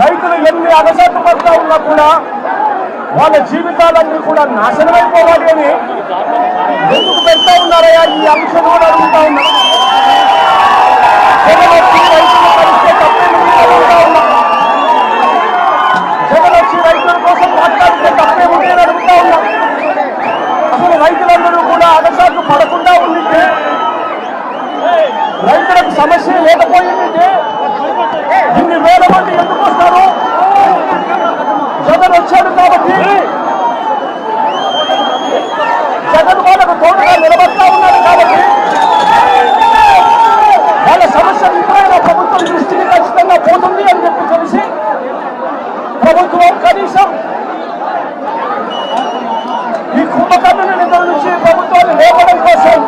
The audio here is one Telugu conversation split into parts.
రైతులు ఎన్ని అగసాట్లు పడతా ఉన్నా కూడా వాళ్ళ జీవితాలన్నీ కూడా నాశనమైపోవాలి అని ఎందుకు పెడతా ఉన్నారయ్యా? ఈ అంశం కూడా అడుగుతా ఉన్నా. జగన్ వచ్చి రైతులు ఉన్నా. రైతుల కోసం మాట్లాడితే తప్పేమిటి అని అడుగుతా ఉన్నా. అసలు రైతులందరూ కూడా అగసాట్లు పడకుండా ఉండింటే రైతులకు సమస్య లేకపోయిందంటే ఇన్ని వేల మంది ఎందుకు జగన్ వచ్చాడు కాబట్టి జగన్ వాళ్ళకు తోడుగా నిలబడతా ఉన్నాడు కాబట్టి వాళ్ళ సమస్య ఇప్పుడైనా ప్రభుత్వం దృష్టికి ఖచ్చితంగా పోతుంది అని చెప్పి తెలిసి ప్రభుత్వం కనీసం ఈ కుంభకర్ణుని నిధుల నుంచి ప్రభుత్వాన్ని లేపడం కోసం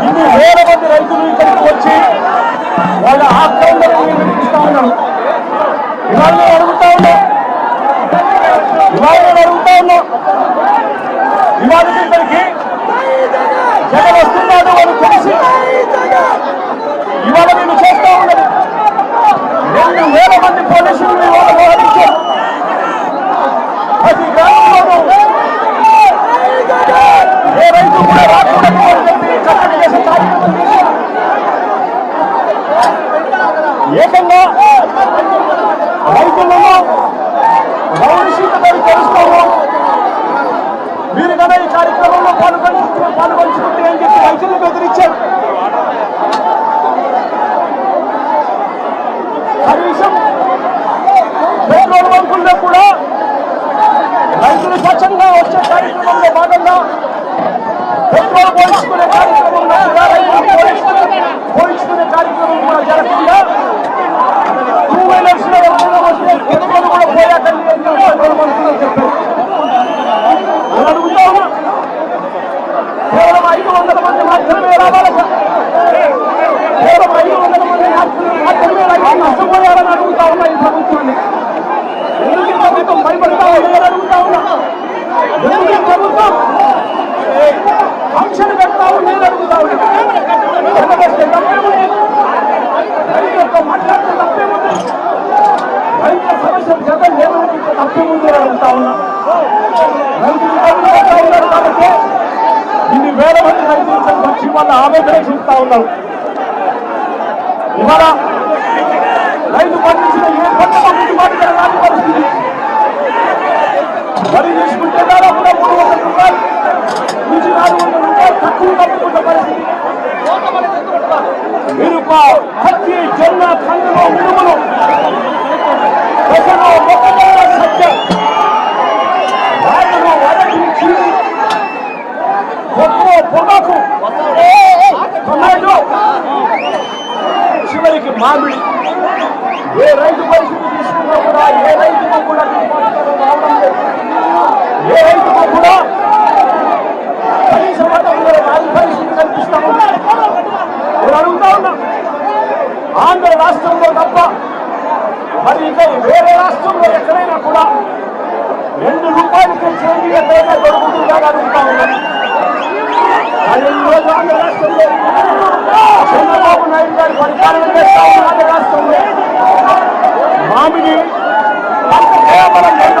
ఇన్ని వేల మంది రైతులు ఇక్కడికి వచ్చి వాళ్ళ ఆక్రమణను వినిపిస్తా ఉన్నారు ఇవాళ నేను అడుగుతా ఉన్నా ఇవాళ నేను అడుగుతా ఉన్నా ఇవాళ ఇక్కడికి జగన్ వస్తున్నాడు అని తెలిసి ఇవాళ నేను చేస్తా ఉన్నది రెండు వేల మంది పోలీసులు ఇవాళ మోహరించారు ప్రతి గ్రామంలోనూ ఏ రైతు కూడా రాకూడదు అని చెప్పి కట్టడి చేసే కార్యక్రమం చేశారు ఏకంగా రైతులను రౌడీషీట్లను తెలుసుకోము మీరు కదా ఈ కార్యక్రమంలో పాల్గొని పాల్గొంచుకుంటే అని చెప్పి రైతులు బెదిరించారు. కనీసం పెట్రోల్ బంకుల్లో కూడా రైతులు స్వచ్ఛంగా వచ్చే కార్యక్రమంలో భాగంగా పెట్రోల్ కార్యక్రమంలో కూడా వాళ్ళ ఆవేదన చూస్తా ఉన్నారు ఇవాళ రైతు పండించిన ఏ పంట గిట్టుబాటు ధర రాని పరిస్థితి వరి తీసుకుంటే దాదాపుగా మూడు వందల రూపాయలు నుంచి నాలుగు వందల రూపాయలు తక్కువ తప్పుకున్న పరిస్థితి మిరప పత్తి జొన్న కందులు మినుములు పెసలు మొక్కజొన్న సత్యం మామిడి. ఏ రైతు పరిస్థితి తీసుకున్నా కూడా ఏ రైతుకు కూడా రావడం లేదు. ఏ రైతుకు కూడా కనీస మతంలో రాని పరిస్థితి కనిపిస్తా ఉంది. నేను అడుగుతా ఉన్నా ఆంధ్ర రాష్ట్రంలో తప్ప మరి ఇక వేరే రాష్ట్రంలో ఎక్కడైనా కూడా రెండు రూపాయలకి చేంజ్ ఎక్కడైనా దొరుకుతుందా అని అడుగుతా ఉన్నాను కానీ ఈరోజు ఆంధ్ర రాష్ట్రంలో చంద్రబాబు నాయుడు గారి పరిపాలన చేస్తా ఉన్న ఆంధ్ర రాష్ట్రంలో మామిడి కేవలం రెండు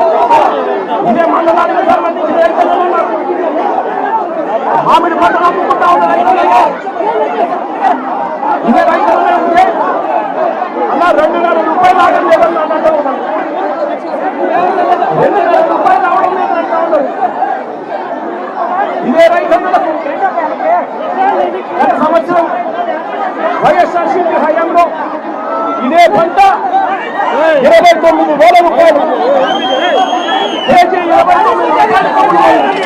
ఇదే మండలానికి సంబంధించిన మామిడి పంటను అమ్ముకుంటా ఉన్న రైతులయ్యా ఇదే రైతులు ఉంటే అలా రెండున్నర రూపాయలు ఆగం లేదని అంటూ ఉన్నాను రెండున్నర రూపాయలు అవడం లేదని అంటూ ఉన్నారు ఇదే రైతులకు గత సంవత్సరం వైఎస్ఆర్సీపీ హయాంలో ఇదే పంట. ఇరవై తొమ్మిది వేల రూపాయలు కేజీ ఇరవై తొమ్మిది రూపాయలకు అమ్ముడుపోయింది.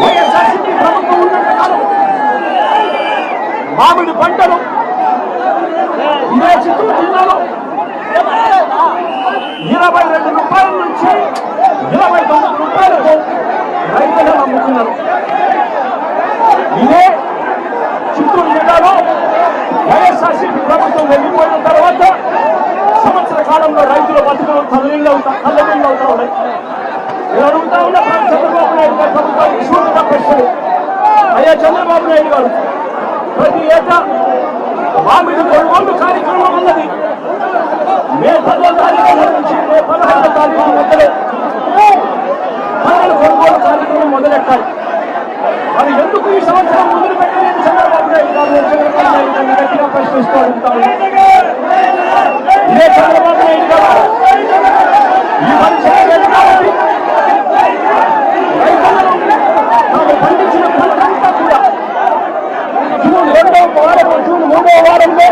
వైఎస్ఆర్సీపీ ప్రభుత్వం ఉన్నంత కాలం మామిడి పంటలు ఇదే చిత్తూరు జిల్లాలో ఇరవై రెండు రూపాయల నుంచి ఇరవై తొమ్మిది రూపాయలకు రైతులను అమ్ముతున్నారు. ఇదే చిత్తూరు జిల్లాలో వైఎస్ఆర్సీపీ ప్రభుత్వం వెళ్ళిపోయిన తర్వాత సంవత్సర కాలంలో రైతుల బతుకులు తల్లిళ్ళు అవుతా తల్లిళ్ళు అవుతా ఉన్నాయి. నేను అడుగుతా ఉన్న చంద్రబాబు నాయుడు గారు ప్రభుత్వానికి సూటిగా ప్రశ్నలు. అయ్యా చంద్రబాబు నాయుడు గారు ప్రతి ఏటా మామిడి కొనుగోలు కార్యక్రమం ఉన్నది. మే పదో తారీఖు నుంచి మే పదహారో తారీఖు మధ్యలో పంటల కొనుగోలు కార్యక్రమం మొదలెట్టాలి. మరి ఎందుకు ఈ సంవత్సరం మొదలు పెట్టలేదు చంద్రబాబు నాయుడు గారు చంద్రబాబు నాయుడు గారిని గట్టిగా ప్రశ్నిస్తారు போவார் என்று